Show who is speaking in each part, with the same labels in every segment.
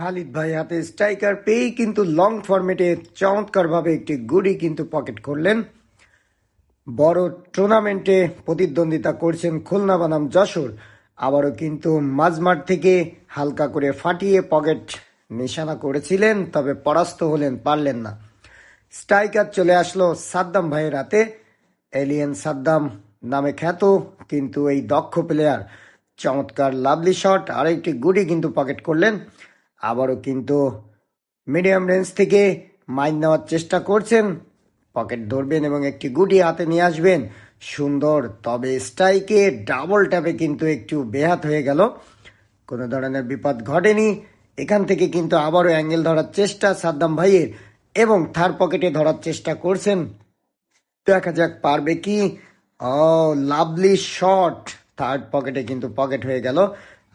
Speaker 1: খালিদ ভাই হাতে স্ট্রাইকার পেয়েই কিন্তু লং ফরম্যাটে চমৎকারভাবে একটি গুড়ি কিন্তু পকেট করলেন। বড় টুর্নামেন্টে প্রতিদ্বন্দ্বিতা করছেন খুলনা বনাম যশোর। আবারও কিন্তু মাঝমাঠ থেকে হালকা করে ফাটিয়ে পকেট নিশানা করেছিলেন, তবে পরাস্ত হলেন, পারলেন না। স্ট্রাইকার চলে আসলো সাদ্দাম ভাইয়ের হাতে। এলিয়েন সাদ্দাম নামে খ্যাত, কিন্তু এই দক্ষ প্লেয়ার চমৎকার লাভলি শট আর একটি গুডি কিন্তু পকেট করলেন। আবারও কিন্তু মিডিয়াম রেঞ্জ থেকে মাইন নেওয়ার চেষ্টা করছেন। পকেট ধরবেন এবং একটি গুটি হাতে নিয়ে আসবেন। সুন্দর, তবে স্ট্রাইকে ডাবল ট্যাপে কিন্তু একটু বেহাত হয়ে গেল। কোনো ধরনের বিপদ ঘটেনি। এখান থেকে কিন্তু আবারও অ্যাঙ্গেল ধরার চেষ্টা সাদ্দাম ভাইয়ের এবং থার্ড পকেটে ধরার চেষ্টা করছেন। দেখা যাক, পারবে কি? ও, লাভলি শট! থার্ড পকেটে কিন্তু পকেট হয়ে গেল।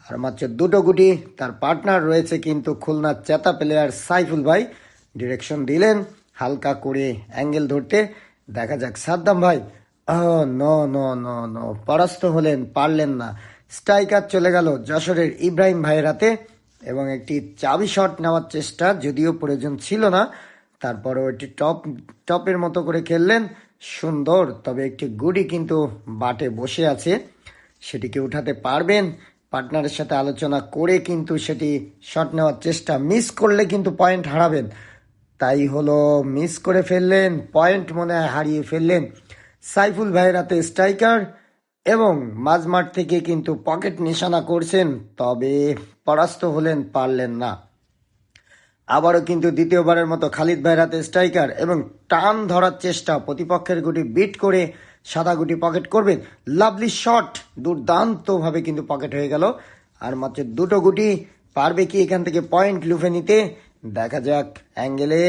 Speaker 1: আর মাত্র দুটো গুটি তার পার্টনার রয়েছে কিন্তু খুলনার চেতা প্লেয়ার সাইফুল ভাই। ডিরেকশন দিলেন, হালকা করে অ্যাঙ্গেল ধরতে। দেখা যাক, সাদ্দাম ভাই। নো নো নো নো পরাস্ত হলেন, পারলেন না। স্ট্রাইকার চলে গেল যশোরের ইব্রাহিম ভাইয়ের হাতে এবং একটি চাবি শট নেওয়ার চেষ্টা, যদিও প্রয়োজন ছিল না। তারপরে ওইটি টপ টপের মতো করে খেললেন। সুন্দর, তবে একটি গুডি কিন্তু বাটে বসে আছে। সেটিকে উঠাতে পারবেন পার্টনারের সাথে আলোচনা করে কিন্তু সেটি শট নেওয়ার চেষ্টা। মিস করলে কিন্তু পয়েন্ট হারাবেন। তাই হলো, মিস করে ফেললেন, পয়েন্ট মনে হয় হারিয়ে ফেললেন সাইফুল ভাইয়ের হাতে স্ট্রাইকার এবং মাঝমাঠ থেকে কিন্তু পকেট নিশানা করছেন, তবে পরাস্ত হলেন, পারলেন না। আবারও কিন্তু দ্বিতীয়বারের মতো খালিদ ভাইয়ের হাতে স্ট্রাইকার এবং টান ধরার চেষ্টা, প্রতিপক্ষের গুটি বিট করে সাদা গুটি পকেট করবেন। Lovely shot. দুর্দান্তভাবে কিন্তু পকেট হয়ে গেল। আর মাত্র দুটো গুটি। পারবে কি এখান থেকে পয়েন্ট লুফে নিতে? দেখা যাক। অ্যাঙ্গেলে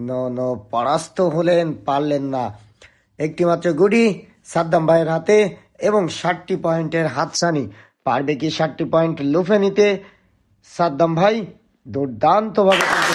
Speaker 1: ন ন, পরাস্ত হলেন, পারলেন না। একটি মাত্র গুটি সাদ্দাম ভাইয়ের হাতে এবং ষাটটি পয়েন্টের হাতছানি। পারবে কি ষাটটি পয়েন্ট লুফে নিতে? সাদ্দাম ভাই, দুর্দান্তভাবে কিন্তু